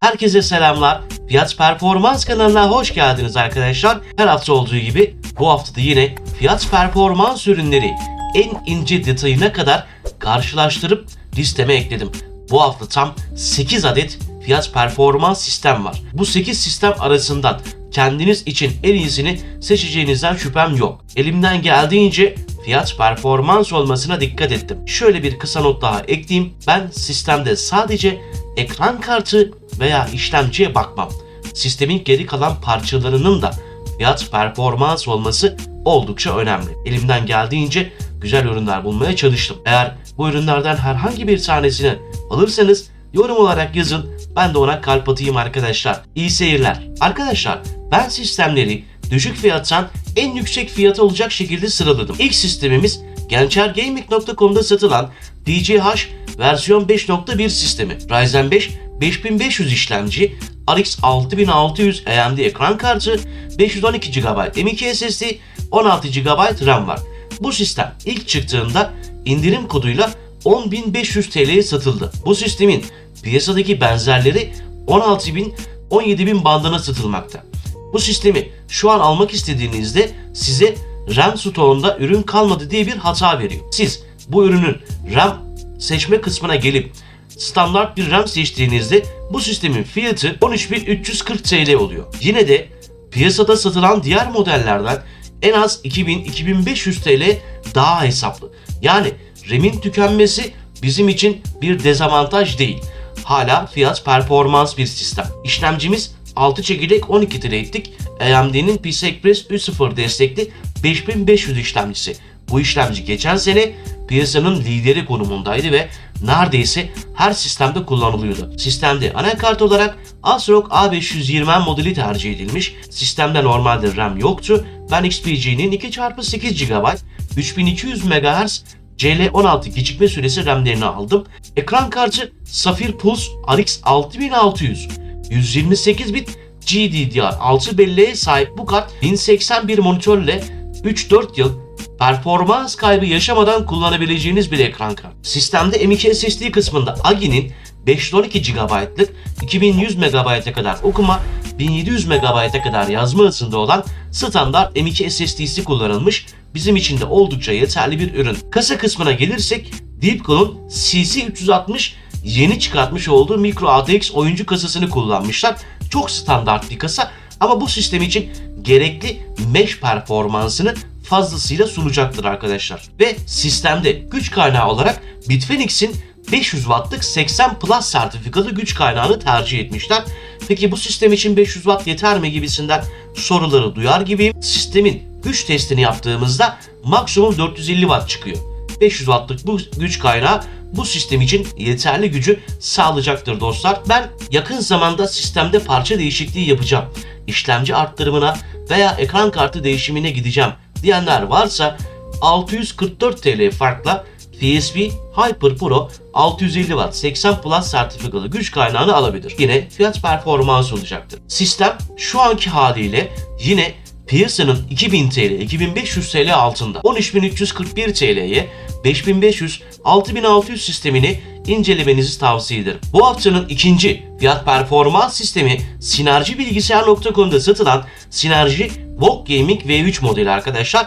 Herkese selamlar. Fiyat Performans kanalına hoş geldiniz arkadaşlar. Her hafta olduğu gibi bu hafta da yine fiyat performans ürünleri en ince detayına kadar karşılaştırıp listeme ekledim. Bu hafta tam 8 adet fiyat performans sistem var. Bu 8 sistem arasından kendiniz için en iyisini seçeceğinizden şüphem yok. Elimden geldiğince fiyat performans olmasına dikkat ettim. Şöyle bir kısa not daha ekleyeyim. Ben sistemde sadece ekran kartı veya işlemciye bakmam. Sistemin geri kalan parçalarının da fiyat performans olması oldukça önemli. Elimden geldiğince güzel ürünler bulmaya çalıştım. Eğer bu ürünlerden herhangi bir tanesini alırsanız yorum olarak yazın. Ben de ona kalp atayım arkadaşlar. İyi seyirler. Arkadaşlar ben sistemleri düşük fiyattan en yüksek fiyata olacak şekilde sıraladım. İlk sistemimiz gençergaming.com'da satılan DCH versiyon 5.1 sistemi. Ryzen 5 5500 işlemci, RX 6600 AMD ekran kartı, 512 GB M.2 SSD, 16 GB RAM var. Bu sistem ilk çıktığında indirim koduyla 10.500 TL'ye satıldı. Bu sistemin piyasadaki benzerleri 16.000 17.000 bandına satılmakta. Bu sistemi şu an almak istediğinizde size RAM stoğunda ürün kalmadı diye bir hata veriyor. Siz bu ürünün RAM seçme kısmına gelip standart bir RAM seçtiğinizde bu sistemin fiyatı 13.340 TL oluyor. Yine de piyasada satılan diğer modellerden en az 2000-2500 TL daha hesaplı. Yani RAM'in tükenmesi bizim için bir dezavantaj değil. Hala fiyat performans bir sistem. İşlemcimiz 6 çekirdek 12 threadlik AMD'nin PCI Express 3.0 destekli 5500 işlemcisi. Bu işlemci geçen sene piyasanın lideri konumundaydı ve neredeyse her sistemde kullanılıyordu. Sistemde anakart olarak ASRock A520M modeli tercih edilmiş. Sistemde normalde RAM yoktu. Ben XPG'nin 2x8 GB 3200 MHz CL16 gecikme süresi RAM'lerini aldım. Ekran kartı Sapphire Pulse RX 6600 128 bit GDDR6 belleğe sahip bu kart 1081 monitörle 3-4 yıl performans kaybı yaşamadan kullanabileceğiniz bir ekran kartı. Sistemde M.2 SSD kısmında Agi'nin 512 GB'lık 2100 MB'e kadar okuma, 1700 MB'e kadar yazma hızında olan standart M.2 SSD'si kullanılmış. Bizim için de oldukça yeterli bir ürün. Kasa kısmına gelirsek Deepcool'un CC360 yeni çıkartmış olduğu micro ATX oyuncu kasasını kullanmışlar. Çok standart bir kasa ama bu sistem için gerekli mesh performansını fazlasıyla sunacaktır arkadaşlar. Ve sistemde güç kaynağı olarak Bitfenix'in 500 wattlık 80 Plus sertifikalı güç kaynağını tercih etmişler. Peki bu sistem için 500 watt yeter mi gibisinden soruları duyar gibiyim. Sistemin güç testini yaptığımızda maksimum 450 watt çıkıyor. 500 wattlık bu güç kaynağı bu sistem için yeterli gücü sağlayacaktır dostlar. Ben yakın zamanda sistemde parça değişikliği yapacağım. İşlemci arttırımına veya ekran kartı değişimine gideceğim diyenler varsa 644 TL farkla PSP Hyper Pro 650 Watt 80 Plus sertifikalı güç kaynağını alabilir. Yine fiyat performans olacaktır. Sistem şu anki haliyle yine piyasanın 2000 TL, 2500 TL altında. 13341 TL'ye 5500, 6600 sistemini incelemenizi tavsiye ederim. Bu haftanın ikinci fiyat performans sistemi sinerjibilgisayar.com'da satılan Sinerji Vogue Gaming V3 modeli arkadaşlar.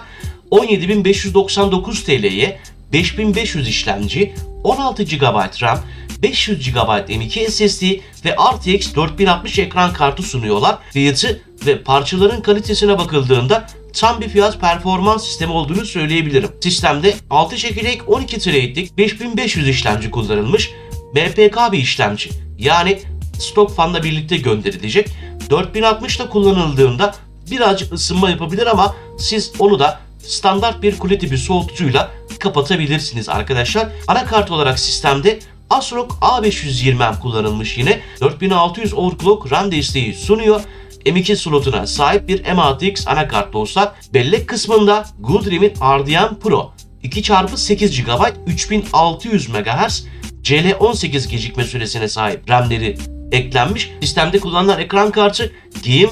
17.599 TL'ye 5500 işlemci, 16 GB RAM, 500 GB M.2 SSD ve RTX 4060 ekran kartı sunuyorlar. Fiyatı ve parçaların kalitesine bakıldığında tam bir fiyat performans sistemi olduğunu söyleyebilirim. Sistemde 6 çekirdek 12 threadlik 5500 işlemci kullanılmış. BPK bir işlemci. Yani stok fanla birlikte gönderilecek. 4060 da kullanıldığında birazcık ısınma yapabilir ama siz onu da standart bir kule tipi soğutucuyla kapatabilirsiniz arkadaşlar. Anakart olarak sistemde ASRock A520M kullanılmış yine. 4600 overclock RAM desteği sunuyor. M2 slotuna sahip bir M6X anakart dostlar. Bellek kısmında Goodream'in RDM Pro 2x8 GB 3600 MHz CL18 gecikme süresine sahip RAM'leri eklenmiş. Sistemde kullanılan ekran kartı Game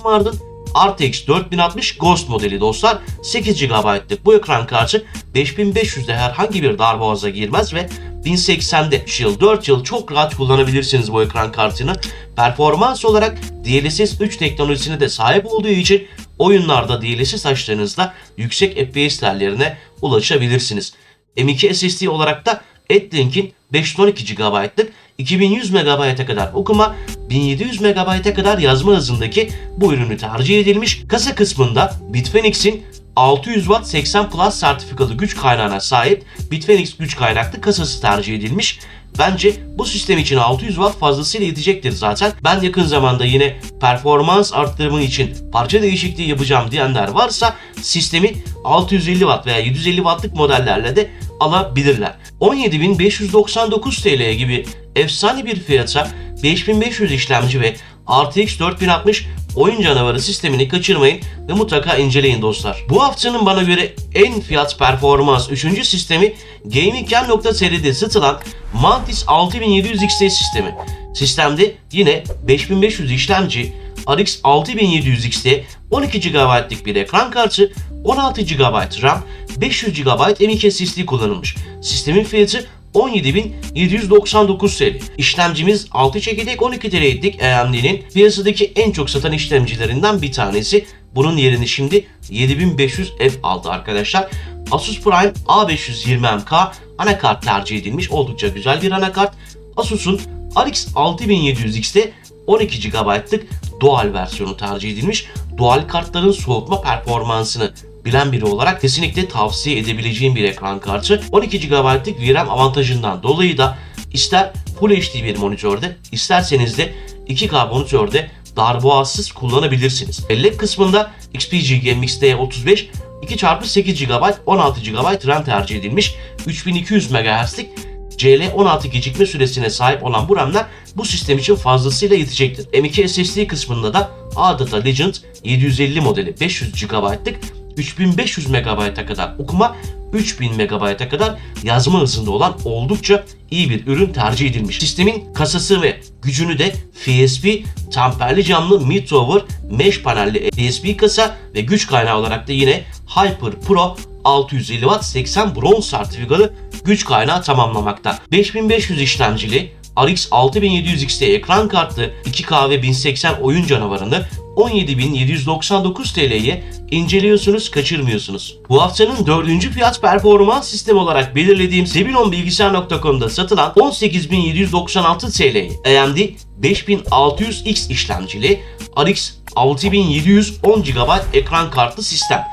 RTX 4060 Ghost modeli dostlar. 8 GB'lık bu ekran kartı 5500'de herhangi bir darboğaza girmez ve 1080'de 3 yıl 4 yıl çok rahat kullanabilirsiniz bu ekran kartını. Performans olarak DLSS 3 teknolojisine de sahip olduğu için oyunlarda DLSS açtığınızda yüksek FPS değerlerine ulaşabilirsiniz. M2 SSD olarak da Adlink'in 512 GB'lık 2100 MB'a kadar okuma, 1700 MB'a kadar yazma hızındaki bu ürünü tercih edilmiş. Kasa kısmında Bitfenix'in 600 Watt 80 Plus sertifikalı güç kaynağına sahip Bitfenix güç kaynaklı kasası tercih edilmiş. Bence bu sistem için 600 Watt fazlasıyla yetecektir zaten. Ben yakın zamanda yine performans arttırımı için parça değişikliği yapacağım diyenler varsa sistemi 650 Watt veya 750 Watt'lık modellerle de alabilirler. 17.599 TL gibi efsane bir fiyata 5500 işlemci ve RTX 4060 oyun canavarı sistemini kaçırmayın ve mutlaka inceleyin dostlar. Bu haftanın bana göre en fiyat performans 3. sistemi Gaming.tr'de satılan Mantis 6700 XT sistemi. Sistemde yine 5500 işlemci, RX 6700 XT, 12 GB'lık bir ekran kartı, 16 GB RAM, 500 GB M.2 SSD kullanılmış. Sistemin fiyatı 17.799 TL. İşlemcimiz 6 çekirdek 12 TL'lik AMD'nin piyasadaki en çok satan işlemcilerinden bir tanesi. Bunun yerini şimdi 7500F aldı arkadaşlar. Asus Prime A520MK anakart tercih edilmiş. Oldukça güzel bir anakart. Asus'un RX 6700 X'te 12 GB'lık dual versiyonu tercih edilmiş. Dual kartların soğutma performansını bilen biri olarak kesinlikle tavsiye edebileceğim bir ekran kartı. 12 GB'lık VRAM avantajından dolayı da ister Full HD bir monitörde isterseniz de 2K monitörde darboğazsız kullanabilirsiniz. Bellek kısmında XPG GMX D35 2x8 GB 16 GB RAM tercih edilmiş 3200 MHz'lik CL16 gecikme süresine sahip olan bu RAM'ler bu sistem için fazlasıyla yetecektir. M2 SSD kısmında da ADATA Legend 750 modeli 500 GB'lık 3500 MB'a kadar okuma, 3000 MB'a kadar yazma hızında olan oldukça iyi bir ürün tercih edilmiş. Sistemin kasası ve gücünü de FSP tamperli camlı mid-tower mesh panelli FSP kasa ve güç kaynağı olarak da yine Hyper Pro 650 Watt 80 bronz sertifikalı güç kaynağı tamamlamakta. 5500 işlemcili RX 6700 XT ekran kartlı 2K ve 1080 oyun canavarını 17.799 TL'ye inceliyorsunuz, kaçırmıyorsunuz. Bu haftanın dördüncü fiyat performans sistemi olarak belirlediğim Sebilonbilgisayar.com'da satılan 18.796 TL'ye AMD 5600X işlemcili RX 6700 10 GB ekran kartlı sistem.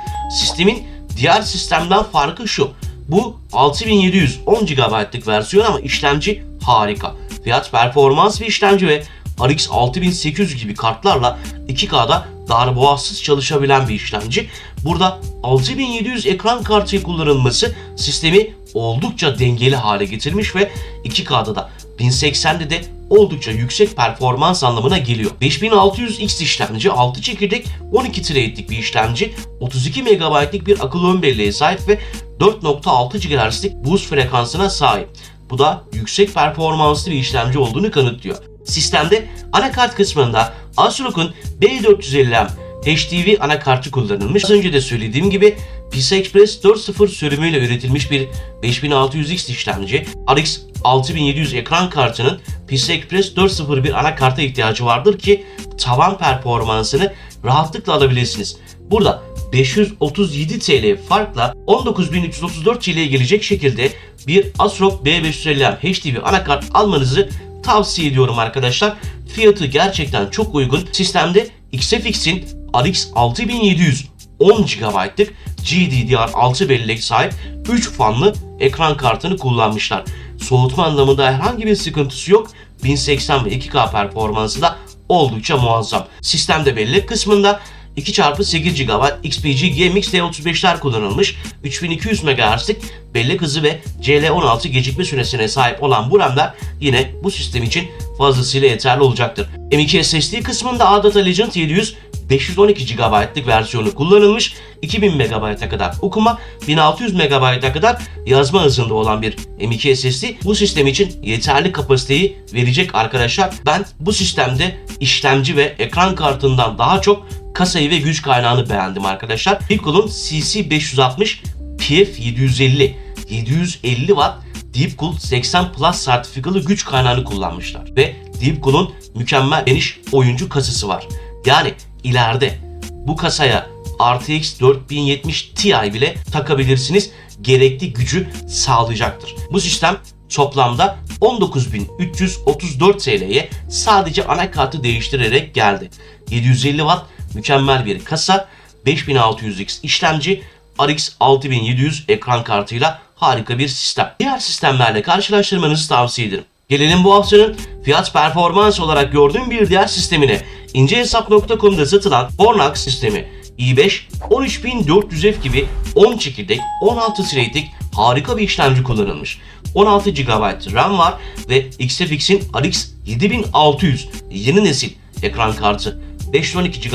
Sistemin diğer sistemden farkı şu. Bu 6700 10 GB'lık versiyon ama işlemci harika. Fiyat performans bir işlemci ve RX 6800 gibi kartlarla 2K'da darboğazsız çalışabilen bir işlemci. Burada 6700 ekran kartı kullanılması sistemi oldukça dengeli hale getirmiş ve 2K'da da 1080'de de oldukça yüksek performans anlamına geliyor. 5600X işlemci 6 çekirdek 12 threadlik bir işlemci 32 MB'lik bir akıllı ön belleğe sahip ve 4.6 GHz'lik boost frekansına sahip. Bu da yüksek performanslı bir işlemci olduğunu kanıtlıyor. Sistemde anakart kısmında ASRock'un B450M HDV anakartı kullanılmış. Az önce de söylediğim gibi PCI Express 4.0 sürümüyle üretilmiş bir 5600X işlemci. RX 6700 ekran kartının PCI Express 4.0 bir anakarta ihtiyacı vardır ki tavan performansını rahatlıkla alabilirsiniz. Burada 537 TL farkla 19.334 TL'ye gelecek şekilde bir ASRock B550M HDV anakart almanızı tavsiye ediyorum arkadaşlar. Fiyatı gerçekten çok uygun. Sistemde XFX'in RX 6700 10 GB'lık GDDR6 bellek sahip 3 fanlı ekran kartını kullanmışlar. Soğutma anlamında herhangi bir sıkıntısı yok. 1080 ve 2K performansı da oldukça muazzam. Sistemde bellek kısmında 2x8 GB XPG GMX D35'ler kullanılmış 3200 MHz'lik bellek hızı ve CL16 gecikme süresine sahip olan bu RAM'ler yine bu sistem için fazlasıyla yeterli olacaktır. M2 SSD kısmında ADATA Legend 700 512 GB'lık versiyonu kullanılmış. 2000 MB'a kadar okuma, 1600 MB'a kadar yazma hızında olan bir M.2 SSD bu sistem için yeterli kapasiteyi verecek arkadaşlar. Ben bu sistemde işlemci ve ekran kartından daha çok kasayı ve güç kaynağını beğendim arkadaşlar. Deepcool'un CC560 PF750 750 Watt Deepcool 80 Plus sertifikalı güç kaynağını kullanmışlar. Ve Deepcool'un mükemmel geniş oyuncu kasası var. Yani ileride bu kasaya RTX 4070 Ti bile takabilirsiniz. Gerekli gücü sağlayacaktır. Bu sistem toplamda 19.334 TL'ye sadece anakartı değiştirerek geldi. 750 Watt mükemmel bir kasa, 5600X işlemci, RX 6700 ekran kartıyla harika bir sistem. Diğer sistemlerle karşılaştırmanızı tavsiye ederim. Gelelim bu haftanın fiyat performans olarak gördüğüm bir diğer sistemine. İncehesap.com'da satılan Fornax sistemi i5 13400F gibi 10 çekirdek 16 threadlik harika bir işlemci kullanılmış. 16 GB RAM var ve XFX'in RX 7600 yeni nesil ekran kartı 512 GB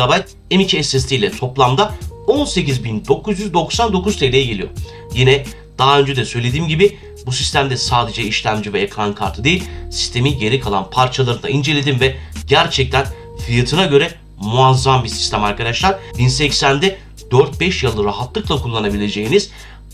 M.2 SSD ile toplamda 18.999 TL'ye geliyor. Yine daha önce de söylediğim gibi bu sistemde sadece işlemci ve ekran kartı değil, sistemin geri kalan parçalarını da inceledim ve gerçekten fiyatına göre muazzam bir sistem arkadaşlar. 1080'de 4-5 yıl rahatlıkla kullanabileceğiniz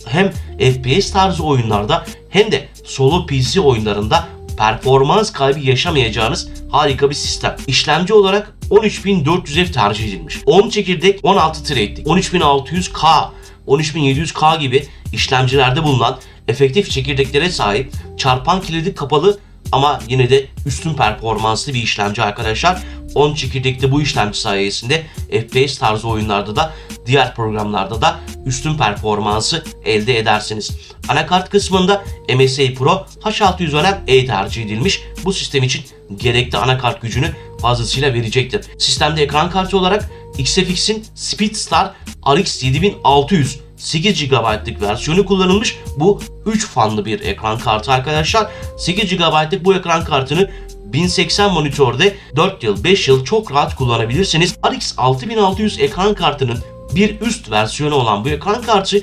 hem FPS tarzı oyunlarda hem de solo PC oyunlarında performans kaybı yaşamayacağınız harika bir sistem. İşlemci olarak 13400F tercih edilmiş. 10 çekirdek 16 threadlik 13600K 13700K gibi işlemcilerde bulunan efektif çekirdeklere sahip çarpan kilidi kapalı ama yine de üstün performanslı bir işlemci arkadaşlar. 10 çekirdekli bu işlemci sayesinde FPS tarzı oyunlarda da diğer programlarda da üstün performansı elde edersiniz. Anakart kısmında MSI Pro H610E tercih edilmiş. Bu sistem için gerekli anakart gücünü fazlasıyla verecektir. Sistemde ekran kartı olarak XFX'in Speedstar RX 7600 8 GB'lık versiyonu kullanılmış. Bu 3 fanlı bir ekran kartı arkadaşlar. 8 GB'lık bu ekran kartını 1080 monitörde 4 yıl 5 yıl çok rahat kullanabilirsiniz. RX 6600 ekran kartının bir üst versiyonu olan bu ekran kartı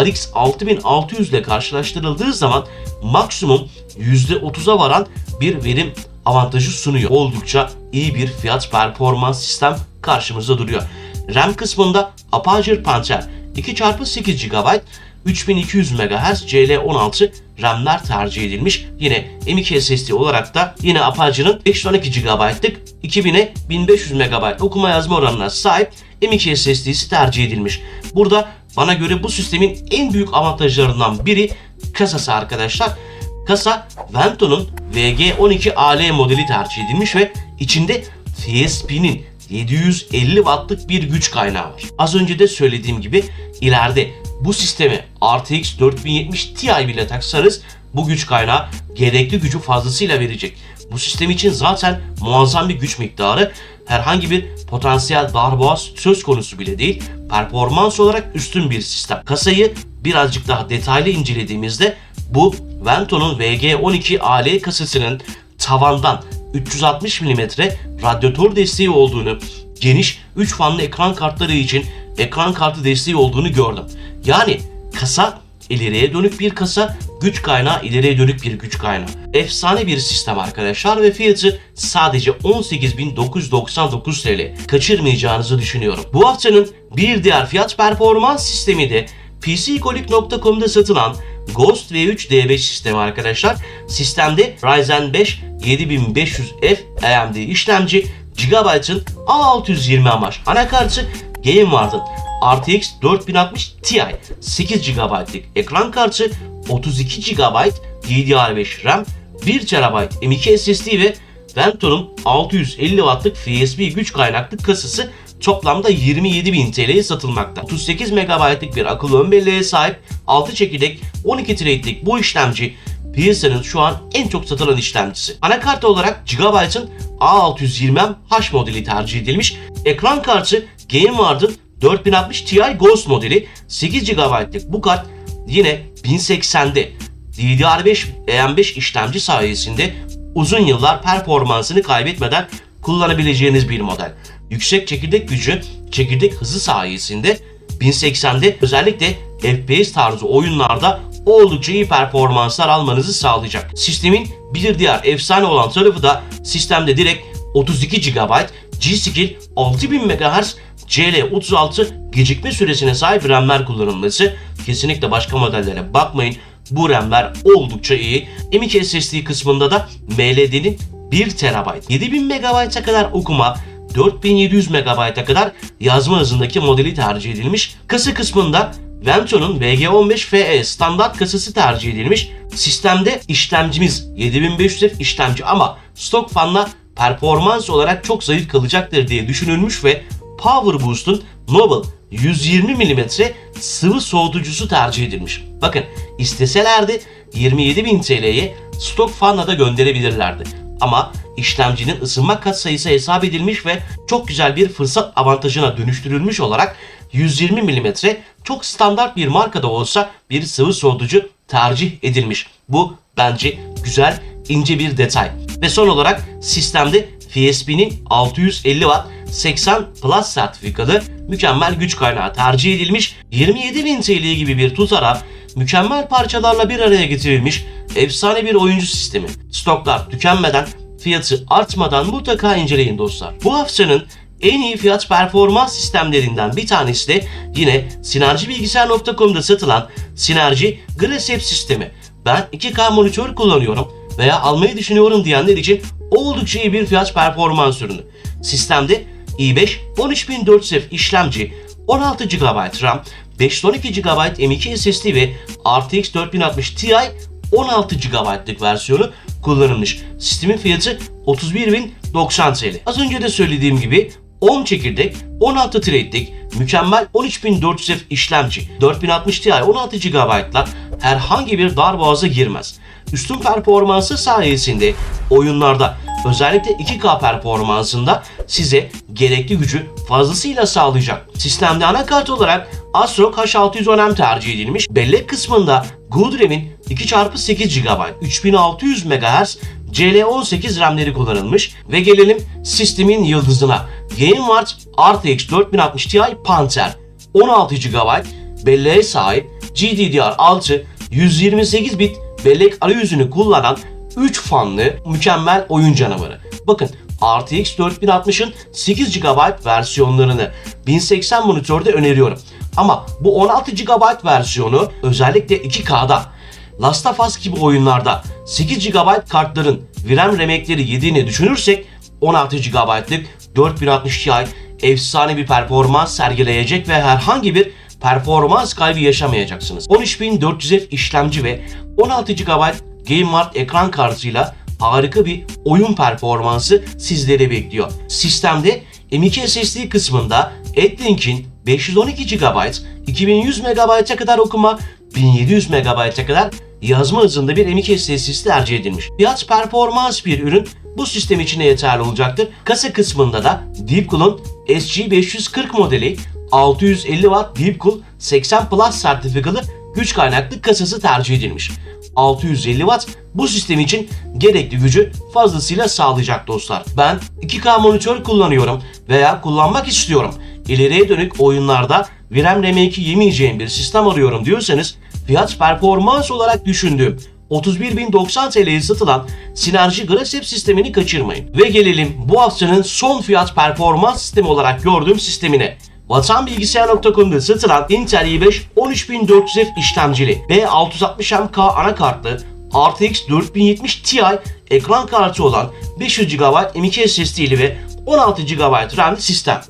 RX 6600 ile karşılaştırıldığı zaman maksimum %30'a varan bir verim avantajı sunuyor. Oldukça iyi bir fiyat performans sistem karşımızda duruyor. RAM kısmında Apache Panther 2x8 GB 3200 MHz CL16 RAM'ler tercih edilmiş. Yine M.2 SSD olarak da yine Apache'nin 512 GB'lık 2000'e 1500 MB okuma yazma oranına sahip M.2 SSD'si tercih edilmiş. Burada bana göre bu sistemin en büyük avantajlarından biri kasası arkadaşlar. Kasa Vento'nun VG12AL modeli tercih edilmiş ve içinde FSP'nin 750 wattlık bir güç kaynağı var. Az önce de söylediğim gibi ileride bu sisteme RTX 4070 Ti bile taksanız bu güç kaynağı gerekli gücü fazlasıyla verecek. Bu sistem için zaten muazzam bir güç miktarı herhangi bir potansiyel darboğaz söz konusu bile değil. Performans olarak üstün bir sistem. Kasayı birazcık daha detaylı incelediğimizde bu Vento'nun VG12 AL kasasının tavandan 360 mm radyatör desteği olduğunu, geniş 3 fanlı ekran kartları için ekran kartı desteği olduğunu gördüm. Yani kasa ileriye dönük bir kasa, güç kaynağı ileriye dönük bir güç kaynağı. Efsane bir sistem arkadaşlar ve fiyatı sadece 18.999 TL. Kaçırmayacağınızı düşünüyorum. Bu haftanın bir diğer fiyat performans sistemi de PCkolik.com'da satılan Ghost V3 D5 sistemi arkadaşlar. Sistemde Ryzen 5 7500F AMD işlemci, GB'ın A620 amaç anakartı, GameWard'ın RTX 4060 Ti 8 GB'lık ekran kartı, 32 GB DDR5 RAM, 1 TB M.2 SSD ve Vento'nun 650 Watt'lık FSB güç kaynaklı kasası toplamda 27.000 TL'ye satılmakta. 38 MB'lık bir akıllı ön belleğe sahip 6 çekirdek 12 threadlik bu işlemci piyasanın şu an en çok satılan işlemcisi. Anakart olarak Gigabyte'ın A620M H modeli tercih edilmiş. Ekran kartı GameWard'ın 4060 Ti Ghost modeli 8 GB'lık bu kart yine 1080'de DDR5 AM5 işlemci sayesinde uzun yıllar performansını kaybetmeden kullanabileceğiniz bir model. Yüksek çekirdek gücü, çekirdek hızı sayesinde 1080'de özellikle FPS tarzı oyunlarda oldukça iyi performanslar almanızı sağlayacak. Sistemin bir diğer efsane olan tarafı da sistemde direkt 32 GB G-Skill 6000 MHz CL36 gecikme süresine sahip RAM'ler kullanılması. Kesinlikle başka modellere bakmayın. Bu RAM'ler oldukça iyi. M.2 SSD kısmında da MLD'nin 1 TB 7000 MB'a kadar okuma 4700 MB'a kadar yazma hızındaki modeli tercih edilmiş. Kasa kısmında Vento'nun VG15FE standart kasası tercih edilmiş. Sistemde işlemcimiz 7500F işlemci ama stok fanla performans olarak çok zayıf kalacaktır diye düşünülmüş ve Power Boost'un Noble 120 mm sıvı soğutucusu tercih edilmiş. Bakın isteselerdi 27.000 TL'ye stok fanla da gönderebilirlerdi. Ama işlemcinin ısınma kat sayısı hesap edilmiş ve çok güzel bir fırsat avantajına dönüştürülmüş olarak 120 mm çok standart bir markada olsa bir sıvı soğutucu tercih edilmiş. Bu bence güzel, ince bir detay. Ve son olarak sistemde FSP'nin 650 Watt 80 Plus sertifikalı mükemmel güç kaynağı tercih edilmiş 27.000 TL gibi bir tutara mükemmel parçalarla bir araya getirilmiş efsane bir oyuncu sistemi. Stoklar tükenmeden, fiyatı artmadan mutlaka inceleyin dostlar. Bu haftanın en iyi fiyat performans sistemlerinden bir tanesi de yine sinerjibilgisayar.com'da satılan Sinerji Gresep sistemi. Ben 2K monitör kullanıyorum veya almayı düşünüyorum diyenler için oldukça iyi bir fiyat performans ürünü. Sistemde i5 13400F işlemci, 16 GB RAM, 512 GB M.2 SSD ve RTX 4060 Ti 16 GB'lık versiyonu kullanılmış. Sistemin fiyatı 31.090 TL. Az önce de söylediğim gibi 10 çekirdek, 16 threadlik, mükemmel 13400F işlemci, 4060 Ti 16 GB'lar herhangi bir darboğaza girmez. Üstün performansı sayesinde oyunlarda özellikle 2K performansında size gerekli gücü fazlasıyla sağlayacak. Sistemde anakart olarak ASRock H610M tercih edilmiş. Bellek kısmında Goodrem'in 2x8 GB 3600 MHz CL18 RAM'leri kullanılmış ve gelelim sistemin yıldızına. GameWard RTX 4060 Ti Panther 16 GB belleğe sahip GDDR6 128 bit bellek arayüzünü kullanan 3 fanlı mükemmel oyun canavarı. Bakın RTX 4060'ın 8 GB versiyonlarını 1080 monitörde öneriyorum. Ama bu 16 GB versiyonu özellikle 2K'da Last of Us gibi oyunlarda 8 GB kartların VRAM remekleri yediğini düşünürsek 16 GB'lık 4060 Ti efsane bir performans sergileyecek ve herhangi bir performans kaybı yaşamayacaksınız. 13400F işlemci ve 16 GB GameWard ekran kartıyla harika bir oyun performansı sizleri bekliyor. Sistemde M.2 SSD kısmında Adlink'in 512 GB, 2100 MB'a kadar okuma, 1700 MB'a kadar yazma hızında bir M.2 SSD tercih edilmiş. Fiyat performans bir ürün bu sistem için yeterli olacaktır. Kasa kısmında da Deepcool'un SG540 modeli 650 Watt Deepcool 80 Plus sertifikalı güç kaynaklı kasası tercih edilmiş. 650 Watt bu sistem için gerekli gücü fazlasıyla sağlayacak dostlar. Ben 2K monitör kullanıyorum veya kullanmak istiyorum. İleriye dönük oyunlarda VRAM RAM2 yemeyeceğim bir sistem arıyorum diyorsanız fiyat performans olarak düşündüğüm 31.090 TL'ye satılan Sinerji Grasep sistemini kaçırmayın. Ve gelelim bu haftanın son fiyat performans sistemi olarak gördüğüm sistemine. Vatanbilgisayar.com'da satılan Intel i5 13400F işlemcili B660MK anakartlı RTX 4070 Ti ekran kartı olan 500 GB M.2 SSD'li ve 16 GB RAM'li sistem.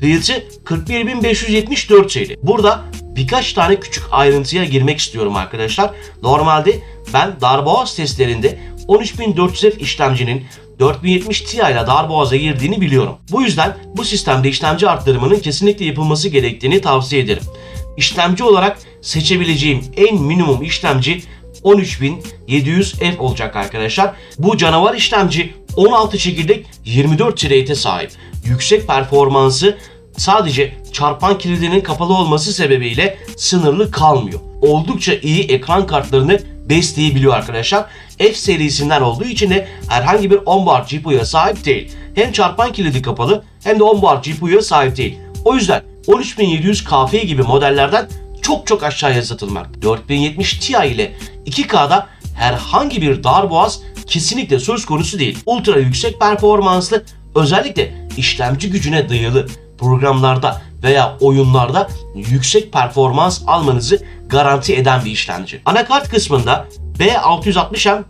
Fiyatı 41.574 TL. Burada birkaç tane küçük ayrıntıya girmek istiyorum arkadaşlar. Normalde ben darboğaz testlerinde 13400F işlemcinin 4070 Ti ile darboğaza girdiğini biliyorum. Bu yüzden bu sistemde işlemci arttırımının kesinlikle yapılması gerektiğini tavsiye ederim. İşlemci olarak seçebileceğim en minimum işlemci 13700F olacak arkadaşlar. Bu canavar işlemci 16 çekirdek 24 thread'e sahip. Yüksek performansı sadece çarpan kilidinin kapalı olması sebebiyle sınırlı kalmıyor. Oldukça iyi ekran kartlarını besleyebiliyor arkadaşlar. F serisinden olduğu için de herhangi bir onboard GPU'ya sahip değil. hem çarpan kilidi kapalı hem de onboard GPU'ya sahip değil. O yüzden 13700 KF gibi modellerden çok çok aşağıya satılmak. 4070 Ti ile 2K'da herhangi bir darboğaz kesinlikle söz konusu değil. Ultra yüksek performanslı özellikle işlemci gücüne dayalı programlarda veya oyunlarda yüksek performans almanızı garanti eden bir işlemci. Anakart kısmında B660M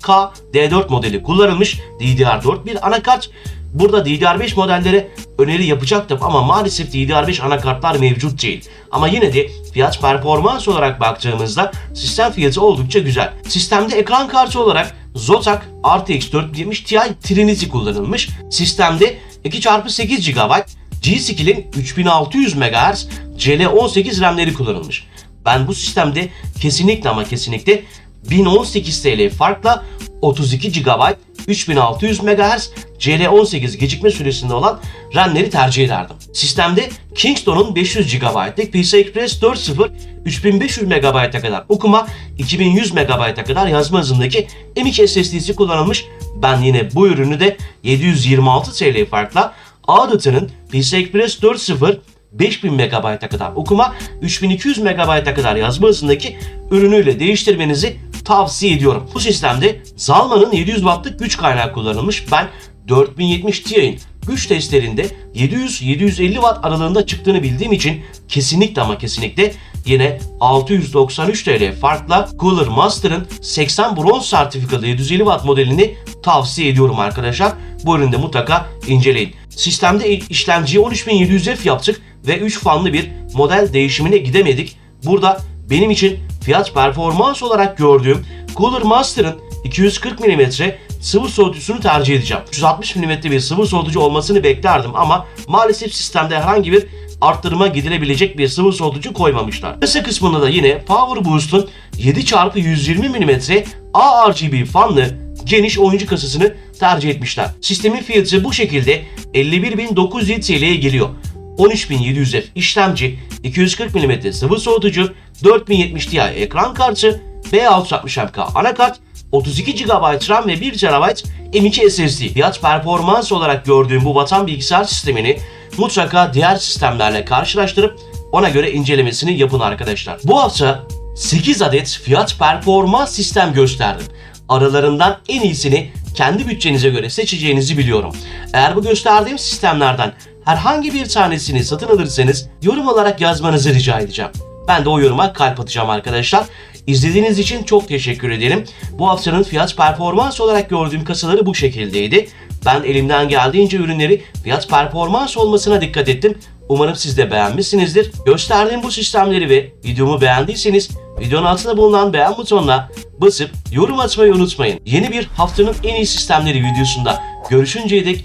D4 modeli kullanılmış DDR4 bir anakart. Burada DDR5 modellere öneri yapacaktım ama maalesef DDR5 anakartlar mevcut değil. Ama yine de fiyat performans olarak baktığımızda sistem fiyatı oldukça güzel. Sistemde ekran kartı olarak Zotac RTX 470 Ti Trinity kullanılmış. Sistemde 2x8 GB G-Skill'in 3600 MHz CL18 RAM'leri kullanılmış. Ben bu sistemde kesinlikle ama kesinlikle 1018 TL farkla 32 GB 3600 MHz CL18 gecikme süresinde olan RAM'leri tercih ederdim. Sistemde Kingston'un 500 GB'lık PCI Express 4.0 3500 MB'a kadar okuma, 2100 MB'a kadar yazma hızındaki M.2 SSD'si kullanılmış. Ben yine bu ürünü de 726 TL farkla Audit'ın PCI Express 4.0 5000 MB'a kadar okuma, 3200 MB'a kadar yazma hızındaki ürünüyle değiştirmenizi tavsiye ediyorum. Bu sistemde Zalman'ın 700 wattlık güç kaynağı kullanılmış. Ben 4070 Ti'nin güç testlerinde 700-750 watt aralığında çıktığını bildiğim için kesinlikle ama kesinlikle yine 693 TL farkla Cooler Master'ın 80 bronz sertifikalı 750 watt modelini tavsiye ediyorum arkadaşlar. Bu üründe mutlaka inceleyin. Sistemde işlemciyi 13700F yaptık ve 3 fanlı bir model değişimine gidemedik. Burada benim için fiyat performans olarak gördüğüm Cooler Master'ın 240 mm sıvı soğutucusunu tercih edeceğim. 360 mm bir sıvı soğutucu olmasını beklerdim ama maalesef sistemde herhangi bir arttırıma gidilebilecek bir sıvı soğutucu koymamışlar. Kısa kısmında da yine Power Boost'un 7x120 mm ARGB fanlı geniş oyuncu kasasını tercih etmişler. Sistemin fiyatı bu şekilde 51.907 TL'ye geliyor. 13700F işlemci, 240 mm sıvı soğutucu, 4070 Ti ekran kartı, B660MK anakart, 32 GB RAM ve 1 TB M.2 SSD. Fiyat performans olarak gördüğüm bu vatan bilgisayar sistemini mutlaka diğer sistemlerle karşılaştırıp ona göre incelemesini yapın arkadaşlar. Bu hafta 8 adet fiyat performans sistem gösterdim. Aralarından en iyisini kendi bütçenize göre seçeceğinizi biliyorum. Eğer bu gösterdiğim sistemlerden herhangi bir tanesini satın alırsanız yorum olarak yazmanızı rica edeceğim. Ben de o yoruma kalp atacağım arkadaşlar. İzlediğiniz için çok teşekkür ederim. Bu haftanın fiyat performans olarak gördüğüm kasaları bu şekildeydi. Ben elimden geldiğince ürünleri fiyat performans olmasına dikkat ettim. Umarım siz de beğenmişsinizdir. Gösterdiğim bu sistemleri ve videomu beğendiyseniz videonun altında bulunan beğen butonuna basıp yorum atmayı unutmayın. Yeni bir haftanın en iyi sistemleri videosunda görüşünceye dek